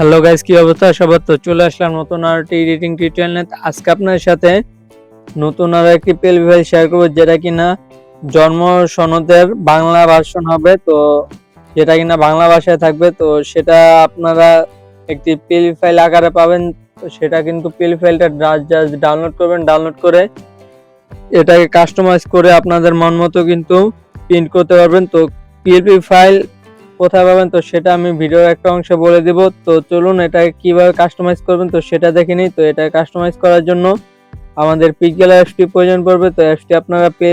Hello guys, কি অবস্থা? সবার তো চলে আসলাম নতুন আর একটি এডিটিং টিউটোরিয়াল আজকে আপনার সাথে নতুন আর একটি পেল ফাইল শেয়ার করব, যেটা কিনা জন্ম সনদের বাংলা ভার্সন হবে। তো যেটা কিনা বাংলা ভাষায় থাকবে, তো সেটা আপনারা একটি পিএল ফাইল আকারে পাবেন। তো সেটা কিন্তু পিএল ফাইলটা জাস্ট ডাউনলোড করবেন ডাউনলোড করে এটাকে কাস্টমাইজ করে আপনাদের মন মতো কিন্তু প্রিন্ট করতে পারবেন। তো পিএলপি ফাইল কোথায় পাবেন তো সেটা আমি ভিডিওর একটা অংশে বলে দিব। তো চলুন এটা কীভাবে কাস্টমাইজ করবেন তো সেটা দেখে নিই। তো এটা কাস্টমাইজ করার জন্য আমাদের পিকজেল অ্যাপসটি প্রয়োজন পড়বে। তো অ্যাপসটি আপনারা প্লে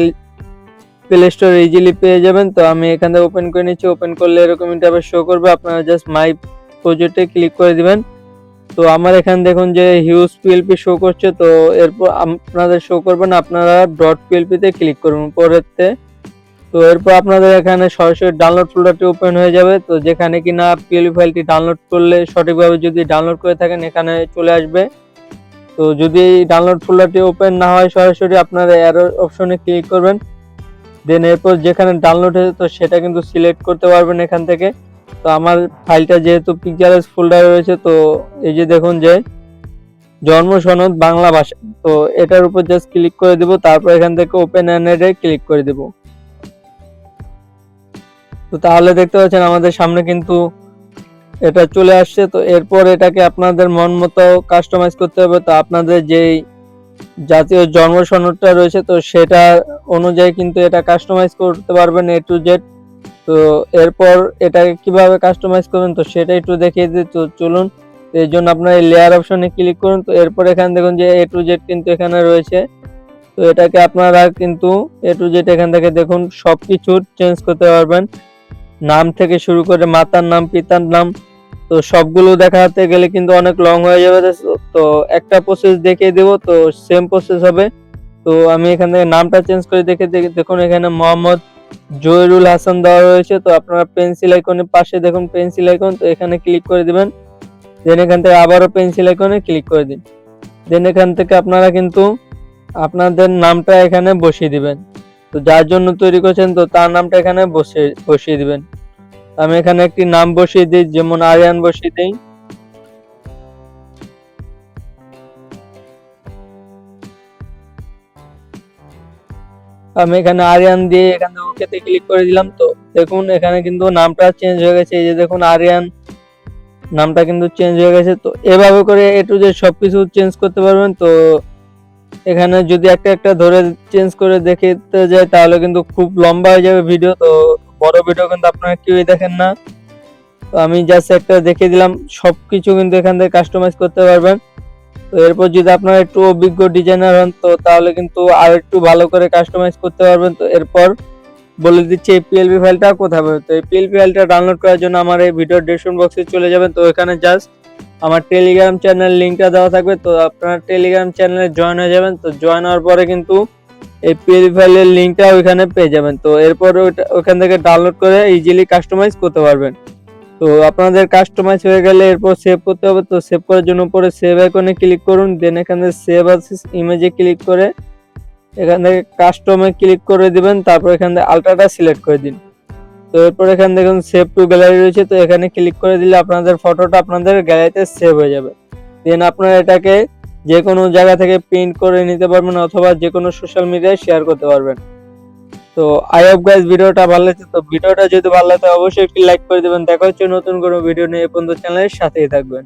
প্লে স্টোর ইজিলি পেয়ে যাবেন। তো আমি এখান থেকে ওপেন করে নিচ্ছি। ওপেন করলে এরকম ইন্টারফেস শো করবে। আপনারা জাস্ট মাই প্রজেক্টে ক্লিক করে দিবেন। তো আমার এখানে দেখুন যে হিউজ পিএলপি শো করছে। তো এরপর আপনাদের শো করবেন আপনারা ডট পিএলপিতে ক্লিক করুন। পরেতে তো এরপর আপনাদের এখানে সরাসরি ডাউনলোড ফোল্ডারটি ওপেন হয়ে যাবে। তো যেখানে কিনা পিএলপি ফাইলটি ডাউনলোড করলে সঠিকভাবে যদি ডাউনলোড করে থাকেন, এখানে চলে আসবে। তো যদি ডাউনলোড ফোল্ডারটি ওপেন না হয় সরাসরি আপনারা অ্যারো অপশনে ক্লিক করবেন। দেন এরপর যেখানে ডাউনলোড হয়েছে, তো সেটা কিন্তু সিলেক্ট করতে পারবেন এখান থেকে। তো আমার ফাইলটা যেহেতু পিকচারেস ফোল্ডারে রয়েছে, তো এই যে দেখুন যে জন্ম সনদ বাংলা ভাষা। তো এটার উপর জাস্ট ক্লিক করে দেব, তারপর এখান থেকে ওপেন অ্যান্ডে ক্লিক করে দেবো। তো তাহলে দেখতে পাচ্ছেন আমাদের সামনে কিন্তু এটা চলে আসছে। তো এরপর এটাকে আপনাদের মন মতো কাস্টমাইজ করতে হবে। তো আপনাদের যেই জাতীয় জন্ম সনদটা রয়েছে, তো সেটা অনুযায়ী কিন্তু এটা কাস্টমাইজ করতে পারবেন এ টু জেড তো এরপর এটাকে কীভাবে কাস্টমাইজ করবেন, তো সেটা একটু দেখিয়ে দিই। তো চলুন এই জন্য আপনার এই লেয়ার অপশনে ক্লিক করুন। তো এরপর এখানে দেখুন যে এ টু জেড কিন্তু এখানে রয়েছে। তো এটাকে আপনারা কিন্তু এ টু জেড এখান থেকে দেখুন সব কিছু চেঞ্জ করতে পারবেন। নাম থেকে শুরু করে মাতার নাম, পিতার নাম, তো সবগুলো দেখাতে গেলে কিন্তু অনেক লং হয়ে যাবে, তো একটা প্রসেস দেখিয়ে দেবো, তো সেম প্রসেস হবে। তো আমি এখান থেকে নামটা চেঞ্জ করে দেখে দেখে- দেখুন, এখানে মোহাম্মদ জহিরুল হাসান দেওয়া রয়েছে, তো আপনারা পেন্সিল আইকনের পাশে দেখুন পেন্সিল আইকন তো এখানে ক্লিক করে দিবেন। দেন এখান থেকে আবারও পেন্সিল আইকনে ক্লিক করে দিন। দেন এখান থেকে আপনারা কিন্তু আপনাদের নামটা এখানে বসিয়ে দিবেন। তো যার জন্য তৈরি করেছেন, তো তার নামটা এখানে বসিয়ে বসিয়ে দিবেন। আমি এখানে একটি নাম বসিয়ে দিই, যেমন আরিয়ান বসিয়ে দিই। আমি এখানে আরিয়ান দিয়ে এখানে ওকেতে ক্লিক করে দিলাম, তো দেখুন এখানে কিন্তু নামটা চেঞ্জ হয়ে গেছে। এই যে দেখুন আরিয়ান, নামটা কিন্তু চেঞ্জ হয়ে গেছে। তো এভাবে করে এ টু জেড সবকিছু চেঞ্জ করতে পারবেন, তো এখানে যদি একটা একটা ধরে চেঞ্জ করে দেখতে যায় তাহলে কিন্তু খুব লম্বা হয়ে যাবে ভিডিও তো বড় ভিডিও কিন্তু আপনারা কেউই দেখেন না। তো আমি জাস্ট একটা দেখিয়ে দিলাম সব কিছু কিন্তু এখান থেকে কাস্টমাইজ করতে পারবেন। তো এরপর যদি আপনারা একটু অভিজ্ঞ ডিজাইনার হন, তো তাহলে কিন্তু আর একটু ভালো করে কাস্টমাইজ করতে পারবেন। তো এরপর বলে দিচ্ছি এই পিএলপি ফাইলটা কোথায় পাবেন তো এই পিএলপি ফাইলটা ডাউনলোড করার জন্য আমার এই ভিডিও ডেসক্রিপশন বক্সে চলে যাবেন। তো এখানে জাস্ট আমার টেলিগ্রাম চ্যানেল লিঙ্কটা দেওয়া থাকবে, তো আপনারা টেলিগ্রাম চ্যানেলে জয়েন হয়ে যাবেন, তো জয়েন হওয়ার পরে কিন্তু এই পিএলপি ফাইলের লিঙ্কটা ওইখানে পেয়ে যাবেন। তো এরপর ওইখান থেকে ডাউনলোড করে ইজিলি কাস্টমাইজ করতে পারবেন। তো আপনাদের কাস্টমাইজ হয়ে গেলে এরপর সেভ করতে হবে, তো সেভ করার জন্য পরে সেভ আইকনে ক্লিক করুন দেন এখান থেকে সেভ আসিস ইমেজে ক্লিক করে এখান থেকে কাস্টমে ক্লিক করে দিবেন, তারপর এখান থেকে আলট্রাটা সিলেক্ট করে দিন। তো এরপর এখানে দেখুন সেভ টু গ্যালারি রয়েছে। তো এখানে ক্লিক করে দিলে আপনাদের ফটোটা আপনাদের গ্যালারিতে সেভ হয়ে যাবে। দেন আপনারা এটাকে যে কোনো জায়গা থেকে প্রিন্ট করে নিতে পারবেন অথবা যে কোনো সোশ্যাল মিডিয়ায় শেয়ার করতে পারবেন। তো আই হোপ গাইজ ভিডিওটা ভালো লাগছে। তো ভিডিওটা যদি ভালো লাগে অবশ্যই একটি লাইক করে দেবেন। দেখা হচ্ছে নতুন কোনো ভিডিও নিয়ে এ পর্যন্ত চ্যানেলের সাথেই থাকবেন।